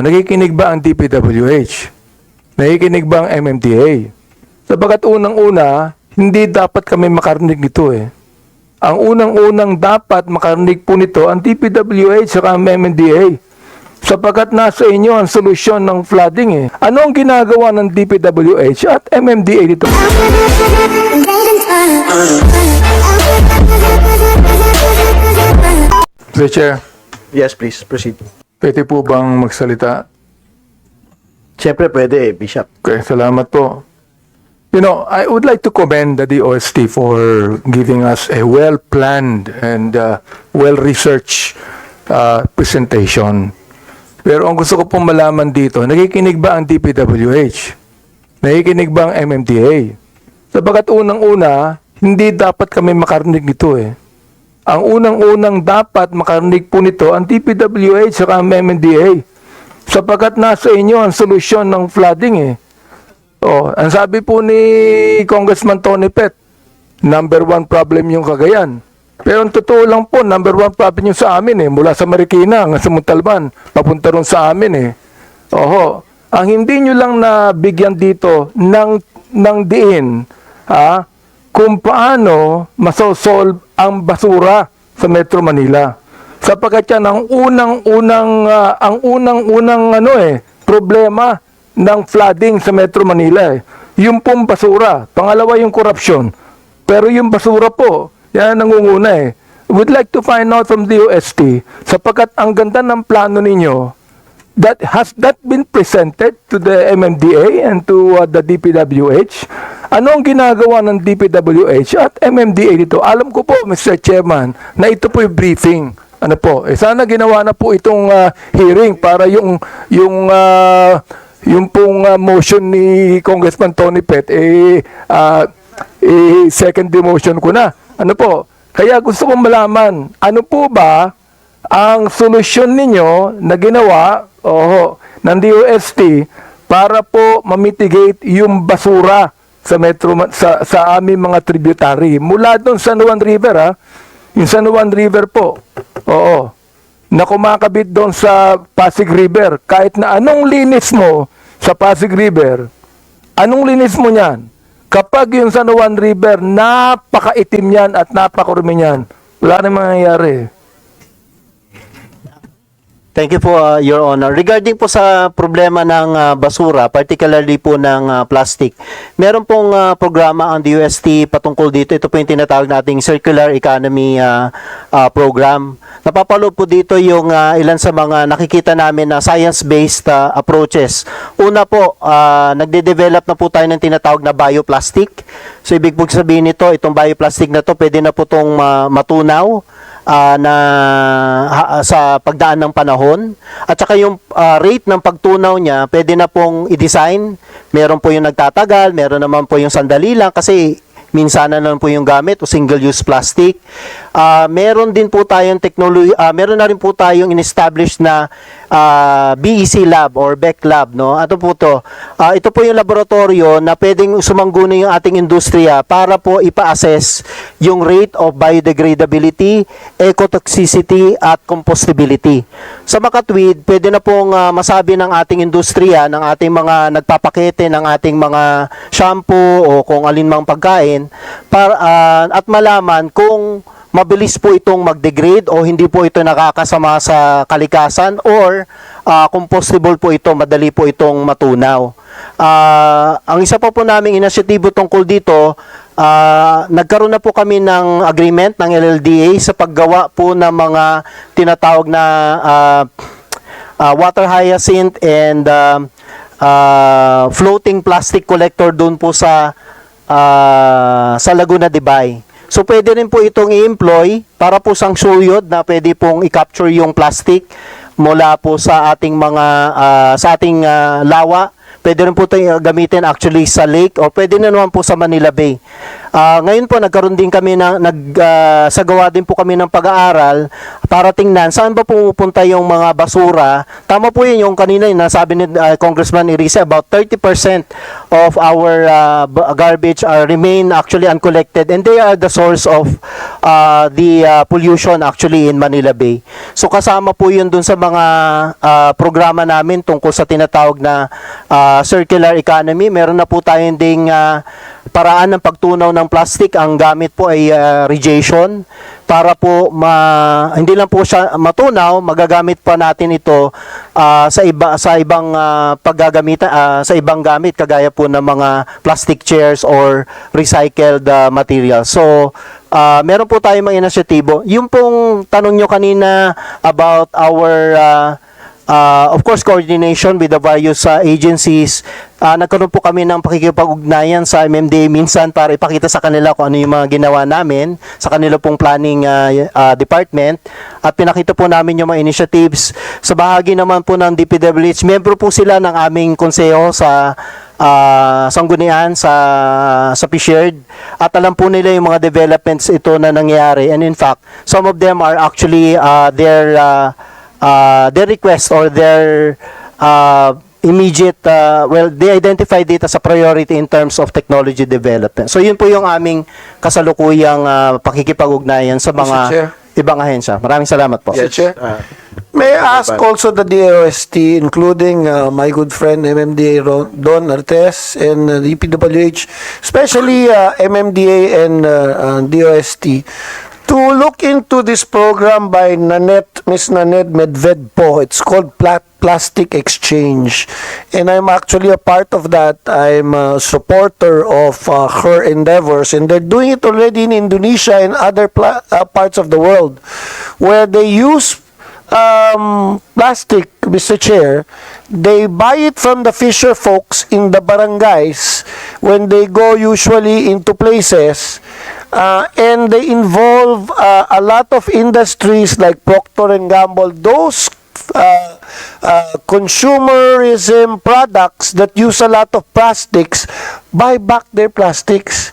Nakikinig ba ang DPWH? Nakikinig ba ang MMDA? Sabagat unang-una, hindi dapat kami makarinig nito eh. Ang unang-unang dapat makarinig po nito ang DPWH at ang MMDA. Sapagkat nasa inyo ang solusyon ng flooding eh. Ano ang ginagawa ng DPWH at MMDA dito? Mr. Chair, Yes, please, proceed. Pwede po bang magsalita? Siyempre pwede eh, Bishop. Okay, salamat po. You know, I would like to commend the DOST for giving us a well-planned and uh, well-researched uh, presentation. Pero ang gusto ko pong malaman dito, nakikinig ba ang DPWH? Nakikinig ba ang MMDA? Sabagat unang-una, hindi dapat kami makarinig nito eh. Ang unang-unang dapat makarinig po nito ang DPWH at ang MMDA. Sapagat nasa inyo ang solusyon ng flooding eh. Oh, ang sabi po ni Congressman Tony Pet, number one problem yung Cagayan. Pero ang totoo lang po, number one problem yung sa amin eh. Mula sa Marikina hanggang sa Montalban, papunta ron sa amin eh. Oho, ang hindi nyo lang nabigyan dito ng, ng diin, ha, kung paano masosolve ang basura sa Metro Manila. Sapagkat yan ang unang-unang ah, ang unang-unang ano eh problema ng flooding sa Metro Manila eh. Yung pong basura, pangalawa yung korupsyon. Pero yung basura po, yan ang nangunguna eh. We'd like to find out from DOST sapagkat ang ganda ng plano ninyo that has that been presented to the MMDA and to uh, the DPWH? Ano ang ginagawa ng DPWH at MMDA dito? Alam ko po, Mr. Chairman, na ito po yung briefing. Ano po? Eh, sana ginawa na po itong uh, hearing para yung yung uh, yung pong uh, motion ni Congressman Tony Pet eh, uh, eh second demotion ko na. Ano po? Kaya gusto kong malaman, ano po ba ang solusyon ninyo na ginawa oho, ng DOST para po mamitigate yung basura sa metro sa sa aming mga tributary. Mula doon sa San Juan River ha? Yung San Juan River po. Oo. Na kumakabit doon sa Pasig River. Kahit na anong linis mo sa Pasig River anong linis mo niyan? Kapag yung San Juan River napakaitim yan at napakurumi yan wala nang mangyayari Thank you po, uh, Your Honor. Regarding po sa problema ng uh, basura, particularly po ng uh, plastic, meron pong uh, programa ang DUST patungkol dito. Ito po yung tinatawag nating Circular Economy uh, uh, Program. Napapalo po dito yung uh, ilan sa mga nakikita namin na science-based uh, approaches. Una po, uh, nagde-develop na po tayo ng tinatawag na bioplastic. So, ibig po sabihin nito, itong bioplastic na to, pwede na po itong uh, matunaw ah, na ha- sa pagdaan ng panahon at saka yung ah, rate ng pagtunaw niya pwede na pong i-design meron po yung nagtatagal meron naman po yung sandali lang kasi minsan na lang po yung gamit o single-use plastic. Ah, meron din po tayong technology, ah, meron na rin po tayong in-establish na ah, BEC lab or BEC lab, no? Ano po to? Ah, ito po yung laboratorio na pwedeng sumangguni yung ating industriya para po ipa-assess yung rate of biodegradability, ecotoxicity at compostability. Sa makatwid, pwede na pong ah, masabi ng ating industriya, ng ating mga nagpapakete, ng ating mga shampoo o kung alin mang pagkain para ah, at malaman kung mabilis po itong mag-degrade o hindi po ito nakakasama sa kalikasan or ah, compostable po ito, madali po itong matunaw. Ah, ang isa pa po naming inisyatibo tungkol dito, ah, nagkaroon na po kami ng agreement ng LLDA sa paggawa po ng mga tinatawag na ah, ah, water hyacinth and um, ah, floating plastic collector doon po sa ah, sa Laguna de Bay. So pwede rin po itong i-employ para po sang suyod na pwede pong i-capture yung plastic mula po sa ating mga ah, sa ating ah, lawa. Pwede rin po ito gamitin actually sa lake o pwede na naman po sa Manila Bay. Ah, ngayon po nagkaroon din kami ng nagsagawa din po kami ng pag-aaral para tingnan saan ba pumupunta yung mga basura. Tama po yun yung kanina yung nasabi ni ah, Congressman Irisa about 30% of our ah, b- garbage are remain actually uncollected and they are the source of ah, the ah, pollution actually in Manila Bay. So kasama po yun dun sa mga ah, programa namin tungkol sa tinatawag na ah, circular economy. Meron na po tayong ding ah, paraan ng pagtunaw ng plastic. Ang gamit po ay ah, radiation para po ma, hindi lang po siya matunaw, magagamit pa natin ito ah, sa iba sa ibang ah, paggagamit ah, sa ibang gamit kagaya po ng mga plastic chairs or recycled ah, material. So ah, meron po tayong mga inisyatibo. Yung pong tanong nyo kanina about our ah, Uh, of course, coordination with the various uh, agencies. Uh, nagkaroon po kami ng pakikipag-ugnayan sa MMDA minsan para ipakita sa kanila kung ano yung mga ginawa namin sa kanila pong planning uh, uh, department. At pinakita po namin yung mga initiatives. Sa bahagi naman po ng DPWH, membro po sila ng aming konseho sa uh, sanggunian sa sa Pishierd at alam po nila yung mga developments ito na nangyayari and in fact some of them are actually uh, their uh, uh, their request or their uh, immediate, uh, well, they identify it as a priority in terms of technology development. So yun po yung aming kasalukuyang uh, pakikipag-ugnayan sa mga ibang ahensya. Maraming salamat po. Yes, Chair. Ah, May I ask also the DOST, including uh, my good friend MMDA Don Artes and uh, the EPWH, especially uh, MMDA and uh, uh, DOST, to look into this program by Nanette, Miss Nanette Medvedpo. It's called Plat Plastic Exchange. And I'm actually a part of that. I'm a supporter of uh, her endeavors. And they're doing it already in Indonesia and other pla- uh, parts of the world where they use um, plastic, Mr. Chair, they buy it from the fisher folks in the barangays when they go usually into places uh, and they involve uh, a lot of industries like Procter and Gamble. Those uh, uh, consumerism products that use a lot of plastics buy back their plastics.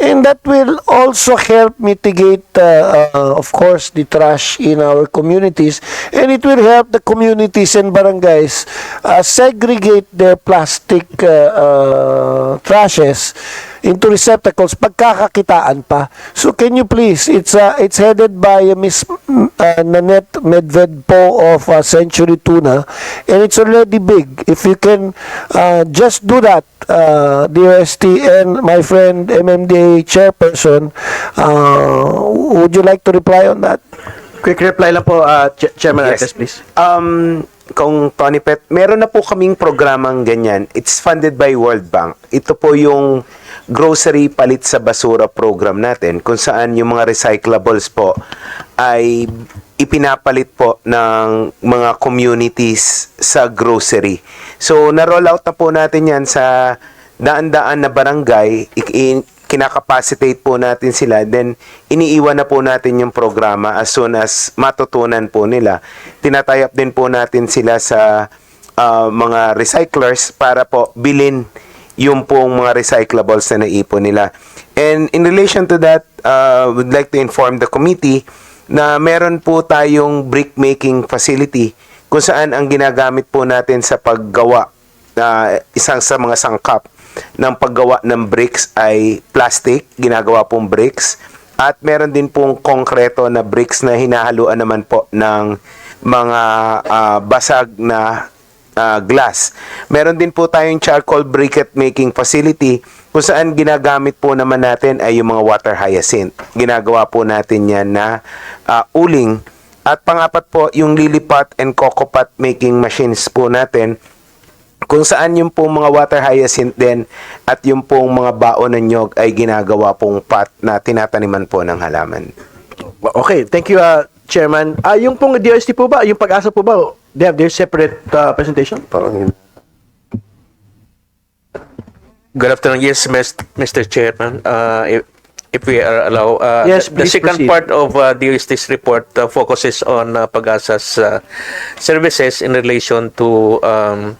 And that will also help mitigate, uh, uh, of course, the trash in our communities. And it will help the communities and barangays uh, segregate their plastic uh, uh, trashes into receptacles pagkakakitaan pa. So can you please, it's uh, it's headed by uh, Miss mm, uh, Nanette Medvedpo of uh, Century Tuna and it's already big. If you can uh, just do that, uh, DOST and my friend MMDA chairperson, uh, would you like to reply on that? quick reply lang po, uh, Ch- Chairman Yes. Artes, please. Um, kung Tony Pet, meron na po kaming programang ganyan. It's funded by World Bank. Ito po yung grocery palit sa basura program natin kung saan yung mga recyclables po ay ipinapalit po ng mga communities sa grocery. So, na-roll out na po natin yan sa daan-daan na barangay. I- kinakapacitate po natin sila. Then, iniiwan na po natin yung programa as soon as matutunan po nila. Tinatayap din po natin sila sa ah, mga recyclers para po bilin yung pong mga recyclables na naipon nila. And in relation to that, uh, would like to inform the committee na meron po tayong brick making facility kung saan ang ginagamit po natin sa paggawa na isang sa mga sangkap ng paggawa ng bricks ay plastic, ginagawa pong bricks. At meron din pong konkreto na bricks na hinahaluan naman po ng mga ah, basag na ah, glass. Meron din po tayong charcoal briquette making facility kung saan ginagamit po naman natin ay yung mga water hyacinth. Ginagawa po natin yan na ah, uling. At pangapat po, yung lilipat and cocopot making machines po natin kung saan yung pong mga water hyacinth din at yung pong mga baon ng nyog ay ginagawa pong pot na tinataniman po ng halaman. Okay, thank you, uh, Chairman. Ah, yung pong DOST po ba, yung pag-asa po ba, they have their separate uh, presentation? Good afternoon. Yes, Mr. Chairman. Uh, if, if we are allow, uh, Yes, the, the second proceed. part of uh, DOST's report uh, focuses on uh, Pag-asa's uh, services in relation to um,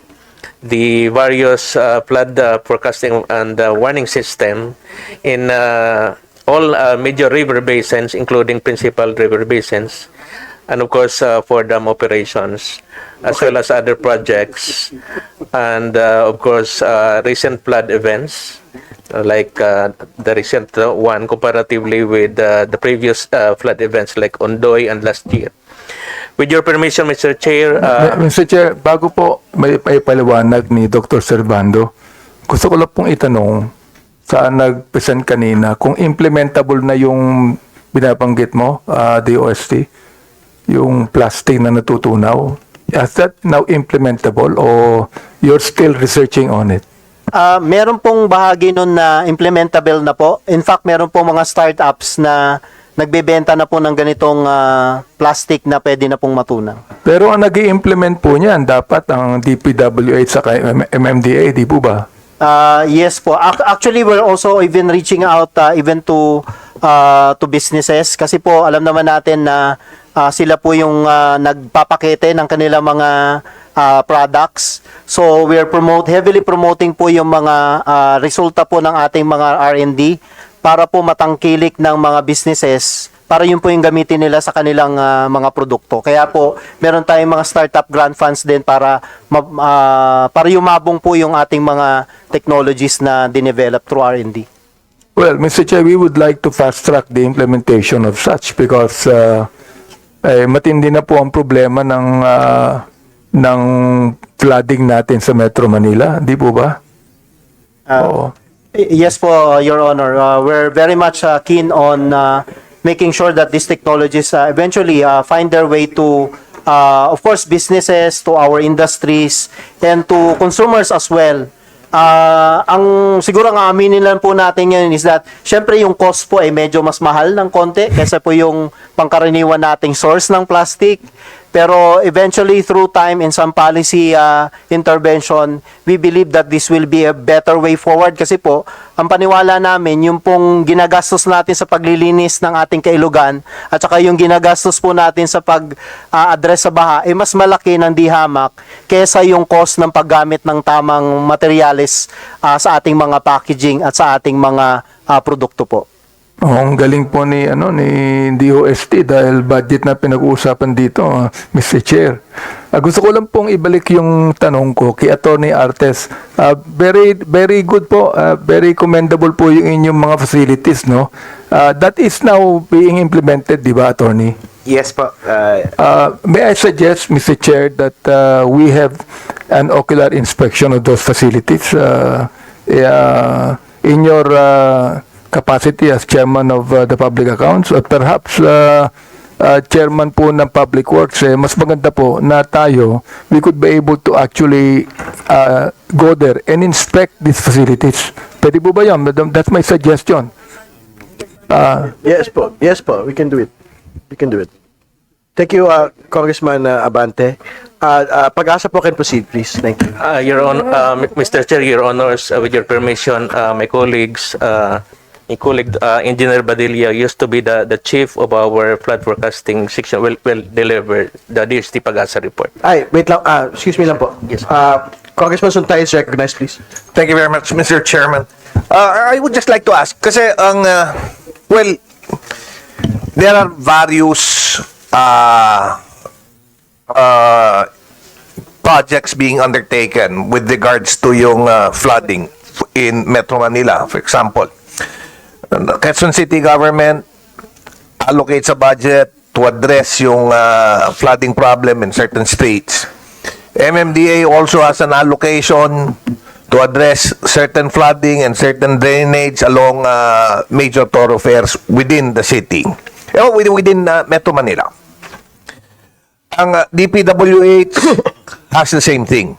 the various uh, flood uh, forecasting and uh, warning system in uh, all uh, major river basins, including principal river basins, and of course uh, for dam operations, as well as other projects, and uh, of course uh, recent flood events, uh, like uh, the recent one comparatively with uh, the previous uh, flood events like Ondoy and last year. With your permission, Mr. Chair, uh, Mr. Chair, bago po may, may paliwanag ni Dr. Servando, gusto ko lang pong itanong sa nag-present kanina kung implementable na yung binabanggit mo, ah, DOST, yung plastic na natutunaw. Is that now implementable or you're still researching on it? Ah, meron pong bahagi nun na implementable na po. In fact, meron pong mga startups na nagbebenta na po ng ganitong ah, plastic na pwede na pong matunaw. Pero ang nag implement po niyan, dapat ang DPWH sa MMDA, di po ba? Uh, yes po. Ac- Actually, we're also even reaching out uh, even to uh, to businesses kasi po alam naman natin na uh, sila po yung uh, nagpapakete ng kanilang mga uh, products. So, we're promote heavily promoting po yung mga uh, resulta po ng ating mga R&D para po matangkilik ng mga businesses para yun po yung gamitin nila sa kanilang ah, mga produkto. Kaya po, meron tayong mga startup grant funds din para ah, para yumabong po yung ating mga technologies na dinevelop through R&D. Well, Mr. Chair, we would like to fast track the implementation of such because uh, eh, matindi na po ang problema ng uh, ng flooding natin sa Metro Manila, di po ba? Oo. Yes po, Your Honor. Uh, we're very much uh, keen on uh, making sure that these technologies uh, eventually uh, find their way to, uh, of course, businesses, to our industries, and to consumers as well. Uh, ang siguro ang aminin lang po natin ngayon is that syempre yung cost po ay medyo mas mahal ng konti kaysa po yung pangkaraniwan nating source ng plastic. Pero eventually through time and some policy uh, intervention, we believe that this will be a better way forward kasi po, ang paniwala namin, yung pong ginagastos natin sa paglilinis ng ating kailugan at saka yung ginagastos po natin sa pag-address sa baha, ay mas malaki ng dihamak kesa yung cost ng paggamit ng tamang materyales ah, sa ating mga packaging at sa ating mga ah, produkto po. Oh, ang galing po ni ano ni DOST dahil budget na pinag-uusapan dito, ah, Mr. Chair. Ah, gusto ko lang pong ibalik yung tanong ko kay Attorney Artes. Ah, very very good po, ah, very commendable po yung inyong mga facilities, no? Ah, that is now being implemented, di ba, Attorney? Yes po. Uh, Uh, may I suggest, Mr. Chair, that uh, we have an ocular inspection of those facilities uh, uh, in your uh, capacity as chairman of uh, the public accounts or perhaps uh, uh, chairman po ng public works eh, mas maganda po na tayo we could be able to actually uh, go there and inspect these facilities pwede po ba yun? that's my suggestion uh, Yes po. Yes po. We can do it. We can do it. Thank you, uh, Congressman uh, Abante. Uh, uh, pag-asa po can proceed, please. Thank you. Uh, Your Honor, uh, Mr. Chair, Your Honors, uh, with your permission, uh, my colleagues, uh, my colleague, uh, Engineer Badilla used to be the, the chief of our flood forecasting section, will, will deliver the DST Pag-asa report. Ay, wait lang. Uh, excuse me lang po. Yes. Uh, Congressman Suntay is recognized, please. Thank you very much, Mr. Chairman. Uh, I would just like to ask, kasi ang, uh, well, there are various uh, uh, projects being undertaken with regards to yung uh, flooding in Metro Manila. For example, the Quezon City government allocates a budget to address yung uh, flooding problem in certain streets. MMDA also has an allocation to address certain flooding and certain drainage along uh, major thoroughfares within the city. Oh, within, within uh, Metro Manila. Ang uh, DPWH has the same thing.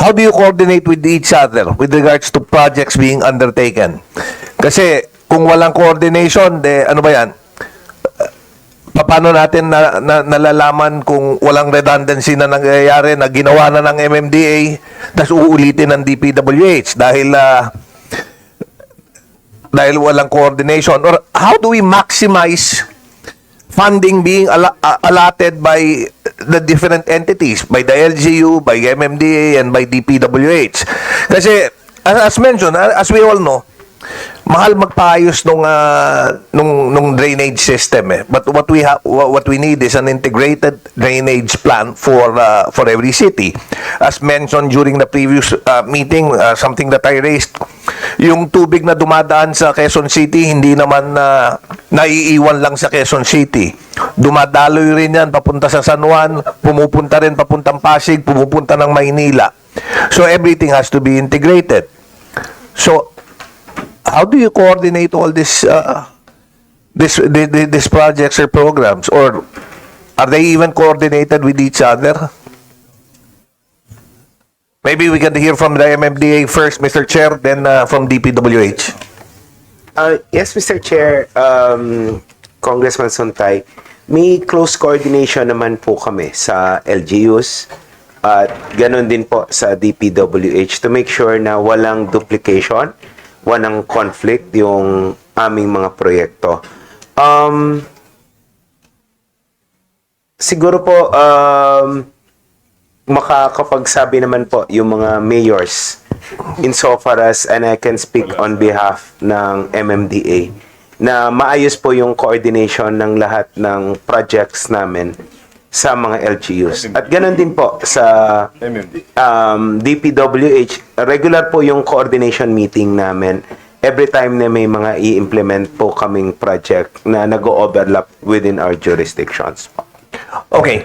How do you coordinate with each other with regards to projects being undertaken? Kasi kung walang coordination, de ano ba yan? Pa- Paano natin na, na, nalalaman kung walang redundancy na nangyayari na ginawa na ng MMDA tapos uulitin ng DPWH dahil ah, dahil walang coordination or how do we maximize funding being ala- a- allotted by the different entities, by the LGU, by MMDA, and by DPWH. Kasi, as, as mentioned, as we all know, mahal magpaayos nung ah, nung nung drainage system eh. But what we have what we need is an integrated drainage plan for uh, for every city. As mentioned during the previous uh, meeting, uh, something that I raised, yung tubig na dumadaan sa Quezon City hindi naman na naiiwan lang sa Quezon City. Dumadaloy rin yan papunta sa San Juan, pumupunta rin papuntang Pasig, pumupunta ng Maynila. So everything has to be integrated. So how do you coordinate all this uh, this the- the- these projects or programs or are they even coordinated with each other maybe we can hear from the MMDA first Mr. Chair then uh, from DPWH Uh, yes, Mr. Chair, um, Congressman Suntay, may close coordination naman po kami sa LGUs at ganun din po sa DPWH to make sure na walang duplication, walang conflict yung aming mga proyekto. Um, siguro po, um, makakapagsabi naman po yung mga mayors insofar as and I can speak on behalf ng MMDA na maayos po yung coordination ng lahat ng projects namin sa mga LGUs. At ganun din po sa um, DPWH, regular po yung coordination meeting namin every time na may mga i-implement po kaming project na nag-overlap within our jurisdictions po. okay